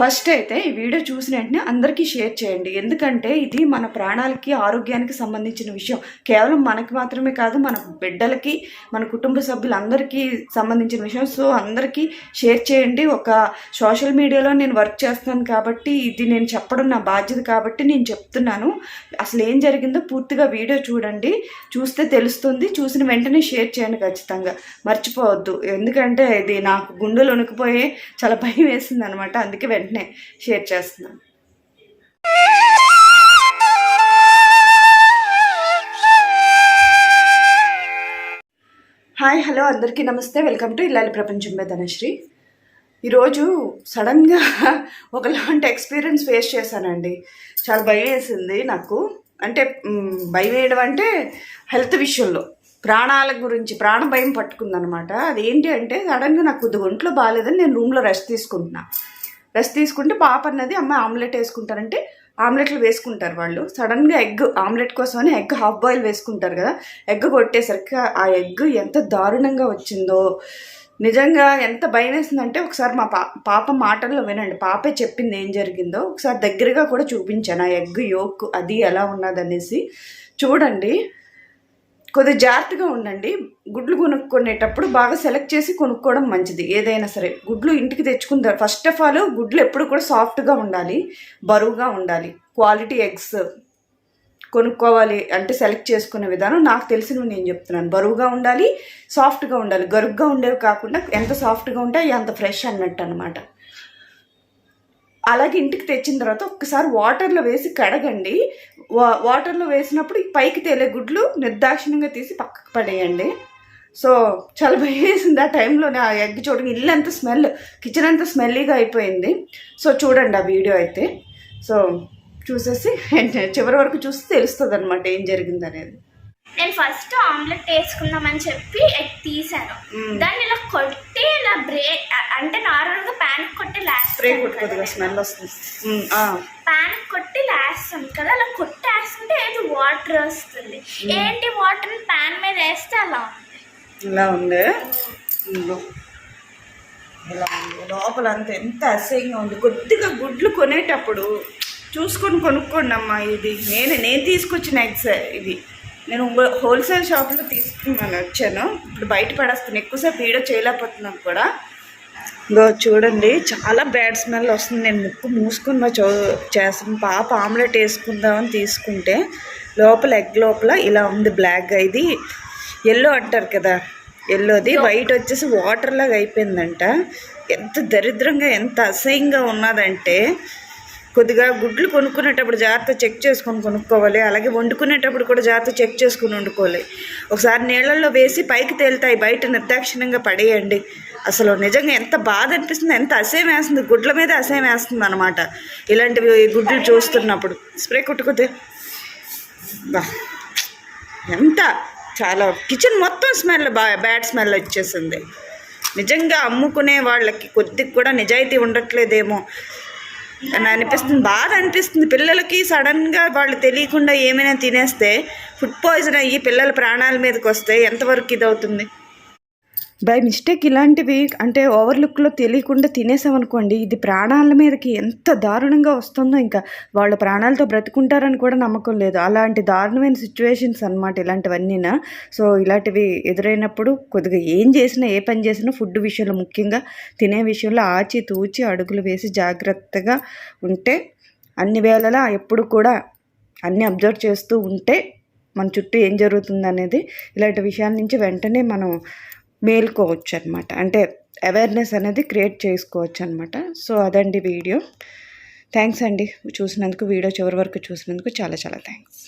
First అయితే ఈ video చూసిన వెంటనే అందరికీ షేర్ చేయండి. ఎందుకంటే ఇది మన ప్రాణాలకి ఆరోగ్యానికి సంబంధించిన విషయం. కేవలం మనకి మాత్రమే కాదు మన బిడ్డలకి మన కుటుంబ సభ్యులందరికీ సంబంధించిన విషయం. సో అందరికీ షేర్ చేయండి. ఒక సోషల్ మీడియాలో నేను వర్క్ చేస్తాను కాబట్టి ఇది నేను చెప్పడం నా బాధ్యత కాబట్టి నేను చెప్తున్నాను. అసలు ఏం జరిగిందో పూర్తిగా వీడియో చూడండి. చూస్తే తెలుస్తుంది. చూసిన వెంటనే షేర్ చేయండి ఖచ్చితంగా. మర్చిపోవద్దు. ఎందుకంటే ఇది నాకు గుండెలు వణుకుపోయి చాలా భయం వేసింది అనమాట అందుకే వెంటనే షేర్ చేస్తున్నాను. హాయ్ హలో అందరికీ నమస్తే. వెల్కమ్ టు ఇల్లాలి ప్రపంచం మీద ధనశ్రీ. ఈరోజు సడన్గా ఒకలాంటి ఎక్స్పీరియన్స్ ఫేస్ చేశానండి. చాలా భయం వేసింది నాకు. అంటే భయం వేయడం అంటే హెల్త్ విషయంలో. ప్రాణాల గురించి ప్రాణ భయం పట్టుకుందనమాట. అదేంటి అంటే సడన్గా నాకు కొద్దిగా ఒంట్లో బాగాలేదని నేను రూమ్లో రెస్ట్ తీసుకుంటున్నా. రెస్ట్ తీసుకుంటే పాప అన్నది అమ్మ ఆమ్లెట్ వేసుకుంటారంటే ఆమ్లెట్లు వేసుకుంటారు వాళ్ళు. సడన్గా ఎగ్ ఆమ్లెట్ కోసమని ఎగ్ హాఫ్ బాయిల్ వేసుకుంటారు కదా ఎగ్ కొట్టేసరికి ఆ ఎగ్ ఎంత దారుణంగా వచ్చిందో. నిజంగా ఎంత భయం వేసిందంటే ఒకసారి మా పా పాప మాటల్లో వినండి. పాపే చెప్పింది ఏం జరిగిందో. ఒకసారి దగ్గరగా కూడా చూపించాను. ఆ ఎగ్ యోక్ అది ఎలా ఉన్నదనేసి. చూడండి. కొద్దిగా జాగ్రత్తగా ఉండండి. గుడ్లు కొనుక్కునేటప్పుడు బాగా సెలెక్ట్ చేసి కొనుక్కోవడం మంచిది. ఏదైనా సరే గుడ్లు ఇంటికి తెచ్చుకుందాం ఫస్ట్ ఆఫ్ ఆల్ గుడ్లు ఎప్పుడు కూడా సాఫ్ట్గా ఉండాలి. బరువుగా ఉండాలి. క్వాలిటీ ఎగ్స్ కొనుక్కోవాలి అంటే సెలెక్ట్ చేసుకునే విధానం నాకు తెలిసినవి నేను చెప్తున్నాను. బరువుగా ఉండాలి సాఫ్ట్గా ఉండాలి. గరుగ్గా ఉండేవి కాకుండా ఎంత సాఫ్ట్గా ఉంటే అంత ఫ్రెష్ అన్నట్టు అనమాట అలాగే ఇంటికి తెచ్చిన తర్వాత ఒక్కసారి వాటర్లో వేసి కడగండి. వా వాటర్లో వేసినప్పుడు పైకి తేలే గుడ్లు నిర్దాక్షిణ్యంగా తీసి పక్కకు పడేయండి. సో చాలా భయం వేసింది ఆ టైంలోనే ఆ ఎగ్ చూడండి ఇల్లు అంతా స్మెల్ కిచెన్ అంతా స్మెల్లీగా అయిపోయింది. సో చూడండి ఆ వీడియో అయితే. సో చూసేసి చివరి వరకు చూస్తే తెలుస్తుంది అనమాట ఏం జరిగింది అనేది నేను ఫస్ట్ ఆమ్లెట్ వేసుకుందామని చెప్పి ఎగ్ తీసాను. దాన్ని ఇలా ఇలా బ్రేక్ అంటే నార్మల్గా ప్యాన్ కొట్టి స్ప్రే లాస్తాం కొద్దిగా స్మెల్ వస్తుంది. ప్యాన్ కొట్టి లాస్తాం కదా అలా కొట్టేస్తుంటే ఏదో వాటర్ వస్తుంది. ఏంటి వాటర్ ప్యాన్ మీద వేస్తే అలా ఉంది. ఇలా ఉంది. ఇలా ఉంది. లోపల అంతా ఎంత అసహ్యంగా ఉంది. కొద్దిగా గుడ్లు కొనేటప్పుడు చూసుకొని కొనుక్కోండి అమ్మా ఇది. నేను నేను తీసుకొచ్చిన ఎగ్స్ ఇది నేను హోల్సేల్ షాప్లో తీసుకున్నాను వచ్చాను. ఇప్పుడు బయట పడేస్తాను. ఎక్కువసేపు వీడియో చేయలేకపోతున్నాను కూడా. ఇగో చూడండి చాలా బ్యాడ్ స్మెల్ వస్తుంది. నేను ముక్కు మూసుకుని మా చూ చేస్తాను. పాప ఆమ్లెట్ వేసుకుందామని తీసుకుంటే లోపల ఎగ్ లోపల ఇలా ఉంది బ్లాక్గా ఇది. ఎల్లో అంటారు కదా ఎల్లోది. వైట్ వచ్చేసి వాటర్ లాగా అయిపోయిందంట. ఎంత దరిద్రంగా ఎంత అసహ్యంగా ఉన్నదంటే కొద్దిగా గుడ్లు కొనుక్కునేటప్పుడు జాగ్రత్త చెక్ చేసుకొని కొనుక్కోవాలి. అలాగే వండుకునేటప్పుడు కూడా జాగ్రత్త చెక్ చేసుకుని వండుకోవాలి. ఒకసారి నీళ్ళల్లో వేసి పైకి తేలుతాయి. బయట నిర్దాక్షిణ్యంగా పడేయండి. అసలు నిజంగా ఎంత బాధ అనిపిస్తుంది. ఎంత అసహ్యం వేస్తుంది. గుడ్ల మీద అసహ్యం వేస్తుంది అనమాట ఇలాంటివి గుడ్లు చూస్తున్నప్పుడు. స్ప్రే కొట్టుకుతే. బా. ఎంత చాలా కిచెన్ మొత్తం స్మెల్ బా బ్యాడ్ స్మెల్ వచ్చేసింది. నిజంగా అమ్ముకునే వాళ్ళకి కొద్దిగా కూడా నిజాయితీ ఉండట్లేదేమో. అనిపిస్తుంది. బాధ అనిపిస్తుంది. పిల్లలకి సడన్గా వాళ్ళు తెలియకుండా ఏమైనా తినేస్తే ఫుడ్ పాయిజన్ అయ్యి పిల్లల ప్రాణాల మీదకి వస్తే ఎంతవరకు ఇది అవుతుంది బై మిస్టేక్ ఇలాంటివి అంటే ఓవర్లుక్లో తెలియకుండా తినేసామనుకోండి ఇది ప్రాణాల మీదకి ఎంత దారుణంగా వస్తుందో ఇంకా వాళ్ళ ప్రాణాలతో బ్రతుకుంటారని కూడా నమ్మకం లేదు. అలాంటి దారుణమైన సిచ్యువేషన్స్ అనమాట ఇలాంటివన్నీనా. సో ఇలాంటివి ఎదురైనప్పుడు కొద్దిగా ఏం చేసినా ఏ పని చేసినా ఫుడ్ విషయంలో ముఖ్యంగా తినే విషయంలో ఆచి తూచి అడుగులు వేసి జాగ్రత్తగా ఉంటే అన్ని వేళలా ఎప్పుడు కూడా అన్నీ అబ్జర్వ్ చేస్తూ ఉంటే మన చుట్టూ ఏం జరుగుతుంది అనేది ఇలాంటి విషయాల నుంచి వెంటనే మనం మేల్కోవచ్చు అనమాట అంటే అవేర్నెస్ అనేది క్రియేట్ చేసుకోవచ్చు అనమాట సో అదండి వీడియో. థ్యాంక్స్ అండి. చూసినందుకు వీడియో చివరి వరకు చూసినందుకు చాలా చాలా థ్యాంక్స్